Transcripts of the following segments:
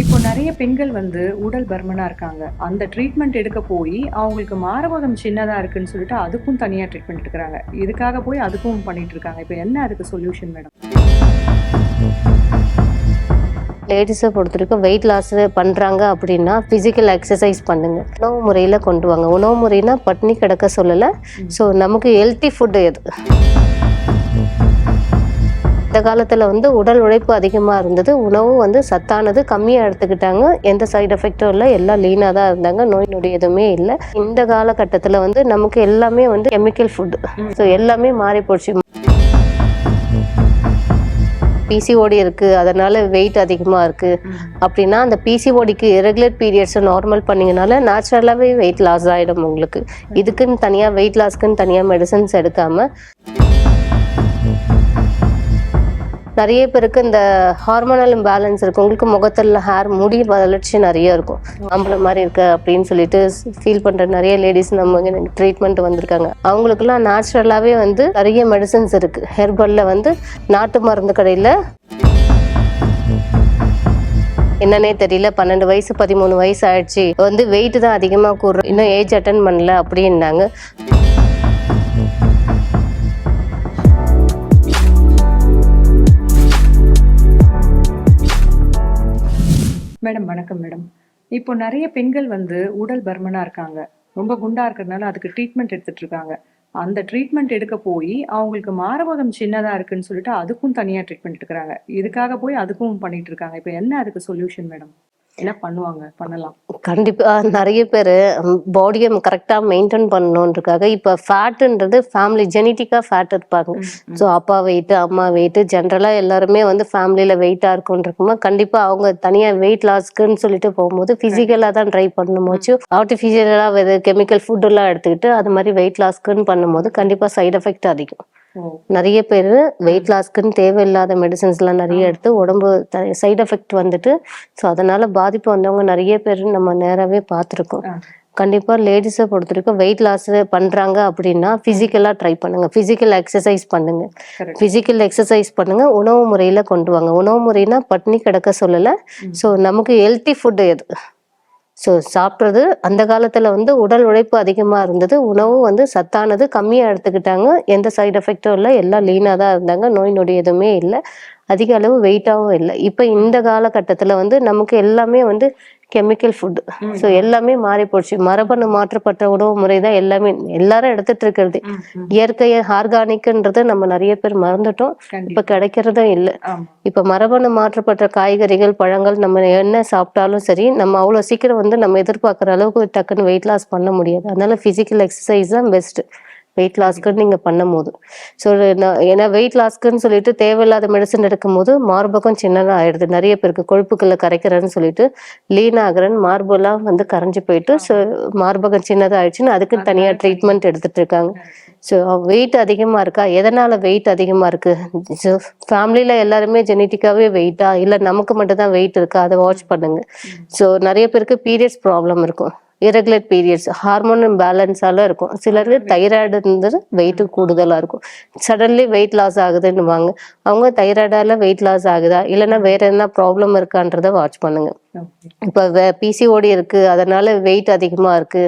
இப்போ நிறைய பெண்கள் வந்து உடல் பருமனா இருக்காங்க. அந்த ட்ரீட்மெண்ட் எடுக்க போய் அவங்களுக்கு மாரபகம் சின்னதா இருக்குன்னு சொல்லிட்டு அதுக்கும் தனியா ட்ரீட்மெண்ட் எடுக்கிறாங்க. இதுக்காக போய் அதுக்கும் பண்ணிட்டு இருக்காங்க. இப்போ என்ன அதுக்கு சொல்யூஷன் மேடம் லேடிஸை பொறுத்த வரைக்கும் வெயிட் லாஸ் பண்ணுறாங்க அப்படின்னா ஃபிசிக்கல் எக்ஸசைஸ் பண்ணுங்க. உணவு முறையில் கொண்டு வாங்க. உணவு முறைனா பட்னி கிடக்க சொல்லலை. ஸோ நமக்கு ஹெல்த்தி ஃபுட்டு எது? இந்த காலத்தில் வந்து உடல் உழைப்பு அதிகமாக இருந்தது. உணவும் வந்து சத்தானது. கம்மியாக எடுத்துக்கிட்டாங்க. எந்த சைடு எஃபெக்டும் இல்லை. எல்லாம் லீனாக தான் இருந்தாங்க. நோய் நொடி எதுவுமே இல்லை. இந்த காலகட்டத்தில் வந்து நமக்கு எல்லாமே வந்து கெமிக்கல் ஃபுட்டு ஸோ எல்லாமே மாறி போச்சு. பிசிஓடி இருக்கு. அதனால வெயிட் அதிகமா இருக்கு. அப்படின்னா அந்த பிசிஓடிக்கு இரெகுலர் பீரியட்ஸை நார்மல் பண்ணீங்கனால நேச்சுரலாகவே வெயிட் லாஸ் ஆகிடும் உங்களுக்கு. இதுக்குன்னு தனியாக வெயிட் லாஸ்க்குன்னு தனியாக மெடிசன்ஸ் எடுக்காம நிறைய பேருக்கு இந்த ஹார்மோனல் இம்பேலன்ஸ் இருக்கு. உங்களுக்கு முகத்தில் ஹேர் முடி வளர்ச்சி நிறைய இருக்கும். ஆம்பளை மாதிரி இருக்கு அப்படின்னு சொல்லிட்டு ஃபீல் பண்ற நிறைய லேடிஸ் நம்ம ட்ரீட்மெண்ட் வந்திருக்காங்க. அவங்களுக்குலாம் நேச்சுரலாகவே வந்து நிறைய மெடிசன்ஸ் இருக்கு. ஹெர்பல்ல வந்து நாட்டு மருந்து கடையில் என்னன்னே தெரியல. பன்னெண்டு வயசு பதிமூணு வயசு ஆயிடுச்சு. வந்து வெயிட் தான் அதிகமாக கூடுறோம் இன்னும் ஏஜ் அட்டன் பண்ணல அப்படின்னாங்க. மேடம் வணக்கம் மேடம். இப்போ நிறைய பெண்கள் வந்து உடல் பர்மனாக இருக்காங்க. ரொம்ப குண்டா இருக்கிறதுனால அதுக்கு ட்ரீட்மெண்ட் எடுத்துட்டு இருக்காங்க. அந்த ட்ரீட்மெண்ட் எடுக்க போய் அவங்களுக்கு மாரபகம் சின்னதா இருக்குன்னு சொல்லிட்டு அதுக்கும் தனியா ட்ரீட்மெண்ட் எடுக்கிறாங்க. இதுக்காக போய் அதுக்கும் பண்ணிட்டு இருக்காங்க. இப்போ என்ன அதுக்கு சொல்யூஷன் மேடம்? என்ன பண்ணுவாங்க? பண்ணலாம். கண்டிப்பா. நிறைய பேர் பாடியை கரெக்டாக மெயின்டைன் பண்ணணுன்றக்காக இப்போ ஃபேட்டுன்றது ஃபேமிலி ஜெனட்டிக்காக ஃபேட் இருப்பாங்க. ஸோ அப்பா வெயிட் அம்மா வெயிட் ஜென்ரலாக எல்லாருமே வந்து ஃபேமிலியில் வெயிட்டாக இருக்குன்றக்குமா கண்டிப்பாக அவங்க தனியாக வெயிட் லாஸ்க்குன்னு சொல்லிட்டு போகும்போது ஃபிசிக்கலாக தான் ட்ரை பண்ணும்போச்சு ஆர்டிஃபிஷியலாக இது கெமிக்கல் ஃபுட்டெல்லாம் எடுத்துக்கிட்டு அது மாதிரி வெயிட் லாஸ்க்குன்னு பண்ணும்போது கண்டிப்பாக சைடு எஃபெக்ட் அதிகம். நிறைய பேர் வெயிட் லாஸ்க்குன்னு தேவையில்லாத மெடிசன்ஸ்லாம் நிறைய எடுத்து உடம்பு சைடு எஃபெக்ட் வந்துட்டு ஸோ அதனால பாதிப்பு வந்தவங்க நிறைய பேர் நம்ம நேராகவே பார்த்துருக்கோம். கண்டிப்பாக லேடிஸை பொறுத்த வரைக்கும் வெயிட் லாஸ் பண்ணுறாங்க அப்படின்னா ஃபிசிக்கலாக ட்ரை பண்ணுங்க. ஃபிசிக்கல் எக்ஸசைஸ் பண்ணுங்க. கரெக்ட் ஃபிசிக்கல் எக்ஸசைஸ் பண்ணுங்க. உணவு முறையில் கொண்டு வாங்க. உணவு முறைனா பட்னி கிடக்க சொல்லலை. ஸோ நமக்கு ஹெல்த்தி ஃபுட்டு எது? ஸோ சாப்பிட்றது அந்த காலத்தில் வந்து உடல் உழைப்பு அதிகமாக இருந்தது. உணவு வந்து சத்தானது கம்மியாக எடுத்துக்கிட்டாங்க. எந்த சைடு எஃபெக்டும் இல்லை. எல்லாம் லீனாக தான் இருந்தாங்க. நோய் நொடி எதுவுமே இல்லை. அதிக அளவு வெயிட்டாகவும் இல்லை. இப்போ இந்த காலகட்டத்தில் வந்து நமக்கு எல்லாமே வந்து கெமிக்கல் ஃபுட்டு ஸோ எல்லாமே மாறி போச்சு மரபணு மாற்றப்பட்ட உணவு முறை தான் எல்லாமே. எல்லாரும் எடுத்துட்டு இருக்கிறது. இயற்கை ஆர்கானிக்ன்றது நம்ம நிறைய பேர் மறந்துட்டோம். இப்போ கிடைக்கிறதும் இல்லை. இப்போ மரபணு மாற்றப்பட்ட காய்கறிகள் பழங்கள் நம்ம என்ன சாப்பிட்டாலும் சரி நம்ம அவ்வளோ சீக்கிரம் வந்து நம்ம எதிர்பார்க்குற அளவுக்கு டக்குன்னு வெயிட் லாஸ் பண்ண முடியாது. அதனால ஃபிசிக்கல் எக்ஸசைஸ் தான் பெஸ்ட் வெயிட் லாஸ்க்குன்னு நீங்கள் பண்ணும் போது ஸோ ஏன்னா வெயிட் லாஸ்க்குன்னு சொல்லிட்டு தேவையில்லாத மெடிசன் எடுக்கும்போது மார்பகம் சின்னதாக ஆயிடுது. நிறைய பேருக்கு கொழுப்புக்களை கரைக்கிறேன்னு சொல்லிட்டு லீன் ஆகுறேன்னு மார்பெல்லாம் வந்து கரைஞ்சு போயிட்டு ஸோ மார்பகம் சின்னதாக ஆயிடுச்சுன்னு அதுக்கு தனியாக ட்ரீட்மெண்ட் எடுத்துட்டு இருக்காங்க. ஸோ வெயிட் அதிகமாக இருக்கா? எதனால் வெயிட் அதிகமாக இருக்கு? ஸோ ஃபேமிலியில் எல்லாருமே ஜெனட்டிக்காகவே வெயிட்டா இல்லை நமக்கு மட்டும் தான் வெயிட் இருக்கா? அதை வாட்ச் பண்ணுங்க. ஸோ நிறைய பேருக்கு பீரியட்ஸ் ப்ராப்ளம் இருக்கும். Irregular பீரியட்ஸ் ஹார்மோன் இம்பேலன்ஸால இருக்கும். சிலருக்கு தைராய்டு இருந்தது வெயிட் கூடுதலாக இருக்கும். சடன்லி வெயிட் லாஸ் ஆகுதுன்னுவாங்க. அவங்க தைராய்டால வெயிட் லாஸ் ஆகுதா? இல்லைன்னா வேற என்ன ப்ராப்ளம் இருக்கான்றதை வாட்ச் பண்ணுங்க. இப்போ பிசிஓடி இருக்கு. அதனால வெயிட் அதிகமா இருக்கு.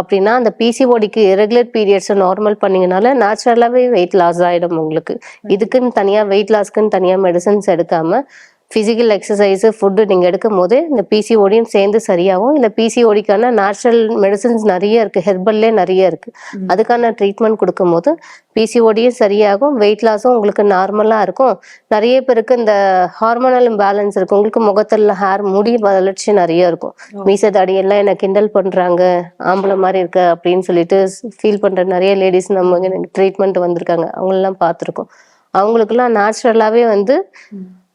அப்படின்னா அந்த பிசிஓடிக்கு இரெகுலர் பீரியட்ஸை நார்மல் பண்ணீங்கனால நேச்சுரலாகவே வெயிட் லாஸ் ஆகிடும் உங்களுக்கு. இதுக்குன்னு தனியாக வெயிட் லாஸ்க்குன்னு தனியாக மெடிசன்ஸ் எடுக்காம ஃபிசிக்கல் எக்ஸசைஸ் ஃபுட்டு நீங்கள் எடுக்கும் போது இந்த பிசிஓடியும் சேர்ந்து சரியாகும். இல்லை பிசிஓடிக்கான நேச்சுரல் மெடிசன்ஸ் நிறைய இருக்குது ஹெர்பல்லே நிறைய இருக்குது அதுக்கான ட்ரீட்மெண்ட் கொடுக்கும்போது பிசிஓடியும் சரியாகும். வெயிட் லாஸும் உங்களுக்கு நார்மலாக இருக்கும். நிறைய பேருக்கு இந்த ஹார்மோனல் இம்பேலன்ஸ் இருக்கும் உங்களுக்கு முகத்தில் ஹேர் முடி வளர்ச்சி நிறைய இருக்கும். மீச தாடி எல்லாம் என்ன கிண்டல் பண்ணுறாங்க ஆம்பளை மாதிரி இருக்க அப்படின்னு சொல்லிட்டு ஃபீல் பண்ணுற நிறைய லேடிஸ் நம்ம ட்ரீட்மெண்ட் வந்திருக்காங்க. அவங்களெல்லாம் பார்த்துருக்கோம். அவங்களுக்குலாம் நேச்சுரலாகவே வந்து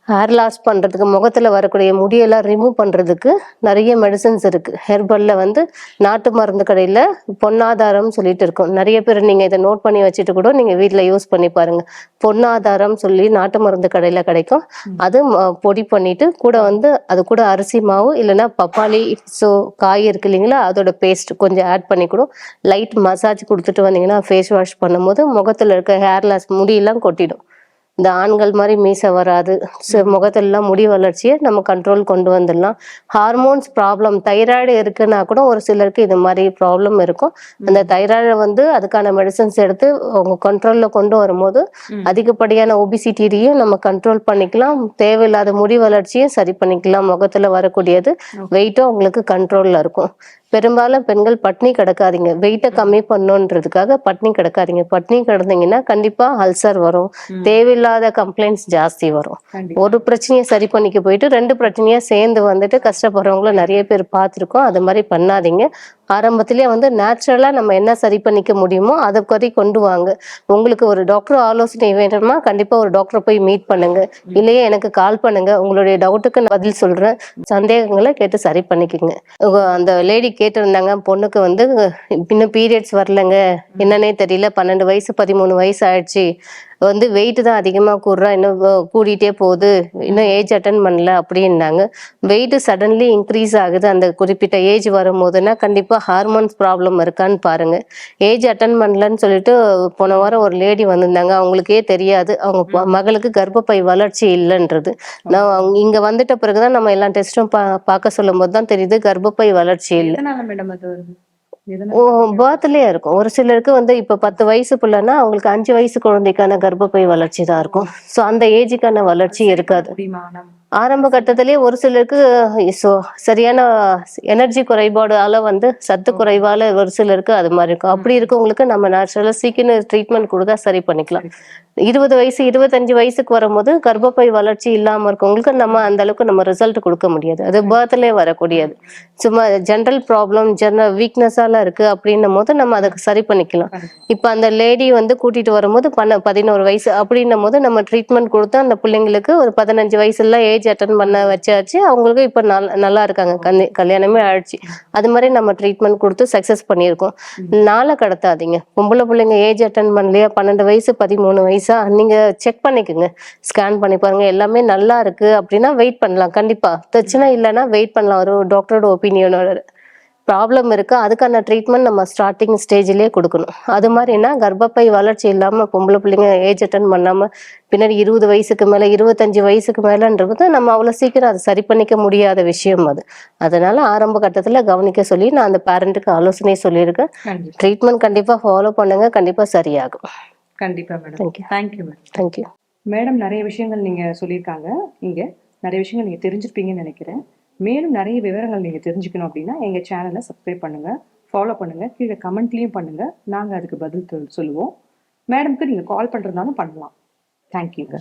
ஹேர் லாஸ் பண்ணுறதுக்கு முகத்தில் வரக்கூடிய முடியெல்லாம் ரிமூவ் பண்ணுறதுக்கு நிறைய மெடிசன்ஸ் இருக்குது ஹெர்பலில் வந்து நாட்டு மருந்து கடையில் பொன்னாதாரம் சொல்லிட்டு இருக்கும். நிறைய பேர் நீங்கள் இதை நோட் பண்ணி வச்சுட்டு கூட நீங்கள் வீட்டில் யூஸ் பண்ணி பாருங்கள் பொன்னாதாரம் சொல்லி நாட்டு மருந்து கடையில் கிடைக்கும். அது பொடி பண்ணிட்டு கூட வந்து அது கூட அரிசி மாவு இல்லைன்னா பப்பாளி ஸோ காய் இருக்கு இல்லைங்களா அதோட பேஸ்ட் கொஞ்சம் ஆட் பண்ணி கூட. லைட் மசாஜ் கொடுத்துட்டு வந்தீங்கன்னா ஃபேஸ் வாஷ் பண்ணும்போது முகத்தில் இருக்க ஹேர் லாஸ் முடியெல்லாம் கொட்டிடும். இந்த ஆண்கள் மாதிரி மீசை வராது. முகத்திலலாம் முடி வளர்ச்சியை நம்ம கண்ட்ரோல் கொண்டு வந்துடலாம். ஹார்மோன்ஸ் ப்ராப்ளம் தைராய்டு இருக்குன்னா கூட ஒரு சிலருக்கு இது மாதிரி ப்ராப்ளம் இருக்கும். அந்த தைராய்டை வந்து அதுக்கான மெடிசன்ஸ் எடுத்து அவங்க கண்ட்ரோலில் கொண்டு வரும்போது. அதிகப்படியான ஒபிசிட்டியையும் நம்ம கண்ட்ரோல் பண்ணிக்கலாம். தேவையில்லாத முடி வளர்ச்சியும் சரி பண்ணிக்கலாம். முகத்துல வரக்கூடியது வெயிட்டும் அவங்களுக்கு கண்ட்ரோல்ல இருக்கும். பெரும்பாலும் பெண்கள் பட்னி கிடக்காதீங்க. வெயிட்டை கம்மி பண்ணணுன்றதுக்காக பட்னி கிடக்காதீங்க. பட்னி கிடந்தீங்கன்னா கண்டிப்பா அல்சர் வரும். தேவையில்லாத கம்ப்ளைண்ட்ஸ் ஜாஸ்தி வரும். ஒரு பிரச்சனையை சரி பண்ணிக்க போயிட்டு ரெண்டு பிரச்சனையா சேர்ந்து வந்துட்டு கஷ்டப்படுறவங்கள நிறைய பேர் பார்த்துருக்கோம். அது மாதிரி பண்ணாதீங்க. ஆரம்பத்திலே வந்து நேச்சுரலாக நம்ம என்ன சரி பண்ணிக்க முடியுமோ அதை குறை கொண்டு வாங்க. உங்களுக்கு ஒரு டாக்டர் ஆலோசனை வேணுமா கண்டிப்பாக ஒரு டாக்டரை போய் மீட் பண்ணுங்க. இல்லையே எனக்கு கால் பண்ணுங்க. உங்களுடைய டவுட்டுக்கு நான் பதில் சொல்கிறேன் சந்தேகங்களை கேட்டு சரி பண்ணிக்கோங்க. அந்த லேடி கேட்டிருந்தாங்க பொண்ணுக்கு வந்து இன்னும் பீரியட்ஸ் வரலங்க. என்னன்னே தெரியல. பன்னெண்டு வயசு பதிமூணு வயசு ஆயிடுச்சு. வந்து வெயிட் தான் அதிகமாக கூடுறா இன்னும் கூடிட்டே போகுது இன்னும் ஏஜ் அட்டன் பண்ணல அப்படின்னாங்க. வெயிட் சடன்லி இன்க்ரீஸ் ஆகுது. அந்த குறிப்பிட்ட ஏஜ் வரும்போதுன்னா கண்டிப்பாக ஹார்மோன்ஸ் ப்ராப்ளம் இருக்கான்னு பாருங்க. ஏஜ் அட்டன் பண்ணலன்னு சொல்லிட்டு போன வாரம் ஒரு லேடி வந்திருந்தாங்க. அவங்களுக்கே தெரியாது. அவங்க மகளுக்கு கர்ப்பப்பை வளர்ச்சி இல்லைன்றது. நான் அவங்க இங்கே வந்துட்ட பிறகுதான் நம்ம எல்லா டெஸ்ட்டும் பா பார்க்க சொல்லும் போது தான் தெரியுது கர்ப்பப்பை வளர்ச்சி இல்லை. மேடம் அது பர்த்லயே இருக்கும். ஒரு சிலருக்கு வந்து இப்ப பத்து வயசு பிள்ளைன்னா அவங்களுக்கு அஞ்சு வயசு குழந்தைக்கான கர்ப்பப்பை வளர்ச்சி தான் இருக்கும். ஸோ அந்த ஏஜுக்கான வளர்ச்சி இருக்காது. ஆரம்ப கட்டத்திலேயே ஒரு சிலருக்கு சரியான எனர்ஜி குறைபாடால வந்து சத்து குறைவால ஒரு சிலருக்கு அது மாதிரி இருக்கும். அப்படி இருக்கவங்களுக்கு நம்ம நேச்சுரலா சீக்கிரம் ட்ரீட்மெண்ட் கொடுத்தா சரி பண்ணிக்கலாம். இருபது வயசு இருபத்தஞ்சு வயசுக்கு வரும்போது கர்ப்பப்பை வளர்ச்சி இல்லாம இருக்கவங்களுக்கு நம்ம அந்த அளவுக்கு நம்ம ரிசல்ட் கொடுக்க முடியாது. அது பர்த்லேயே வரக்கூடியது. சும்மா ஜென்ரல் ப்ராப்ளம் ஜெனரல் வீக்னஸால இருக்கு அப்படின்னும் போது நம்ம அதை சரி பண்ணிக்கலாம். இப்போ அந்த லேடி வந்து கூட்டிட்டு வரும்போது பன்ன பதினோரு வயசு அப்படின்னும் போது நம்ம ட்ரீட்மெண்ட் கொடுத்து அந்த பிள்ளைங்களுக்கு ஒரு பதினஞ்சு வயசுல ஏஜ் அட்டன் பண்ண வச்சாச்சு. அவங்களுக்கு இப்போ நல்லா நல்லா இருக்காங்க. கல்யா- கல்யாணமே ஆயிடுச்சு. அது மாதிரி நம்ம ட்ரீட்மெண்ட் கொடுத்து சக்ஸஸ் பண்ணியிருக்கோம். நாளை கடத்தாதீங்க. பொம்பளை பிள்ளைங்க ஏஜ் அட்டன் பண்ணலையா? பன்னெண்டு வயசு பதிமூணு வயசா? நீங்க செக் பண்ணிக்கோங்க. ஸ்கேன் பண்ணி பாருங்க. எல்லாமே நல்லா இருக்கு அப்படின்னா வெயிட் பண்ணலாம். கண்டிப்பா. பிரச்சனை இல்லைன்னா வெயிட் பண்ணலாம். ஒரு டாக்டரோட ஒப்பீனியனோட ப்ராப்ளம் இருக்கு. அதுக்கான ட்ரீட்மெண்ட் நம்ம ஸ்டார்டிங் ஸ்டேஜ்லயே கொடுக்கணும். அது மாதிரினா கர்ப்பப்பை வளர்ச்சி இல்லாம பொம்பளை பிள்ளைங்க ஏஜ் அட்டன் பண்ணாம பின்னாடி இருபது வயசுக்கு மேல இருபத்தஞ்சு வயசுக்கு மேலன்றது நம்ம அவ்வளவு சீக்கிரம் அதை சரி பண்ணிக்க முடியாத விஷயம் அது. அதனால ஆரம்ப கட்டத்துல கவனிக்க சொல்லி நான் அந்த பேரண்ட்டுக்கு ஆலோசனை சொல்லியிருக்கேன். ட்ரீட்மெண்ட் கண்டிப்பா ஃபாலோ பண்ணுங்க. கண்டிப்பா சரியாகும். கண்டிப்பா madam thank you thank you madam thank you madam நிறைய விஷயங்கள் நீங்க சொல்லியிருக்காங்க. இங்க நிறைய விஷயங்கள் நீங்க தெரிஞ்சிருப்பீங்கன்னு நினைக்கிறேன். மேலும் நிறைய விவரங்கள் நீங்கள் தெரிஞ்சுக்கணும் அப்படின்னா எங்கள் சேனலை சப்ஸ்கிரைப் பண்ணுங்கள் ஃபாலோ பண்ணுங்கள் கீழே கமெண்ட்லேயும் பண்ணுங்கள் நாங்கள் அதுக்கு பதில் சொல்லுவோம். மேடம்க்கு நீங்கள் கால் பண்ணுறதுனாலும் பண்ணலாம். தேங்க்யூங்க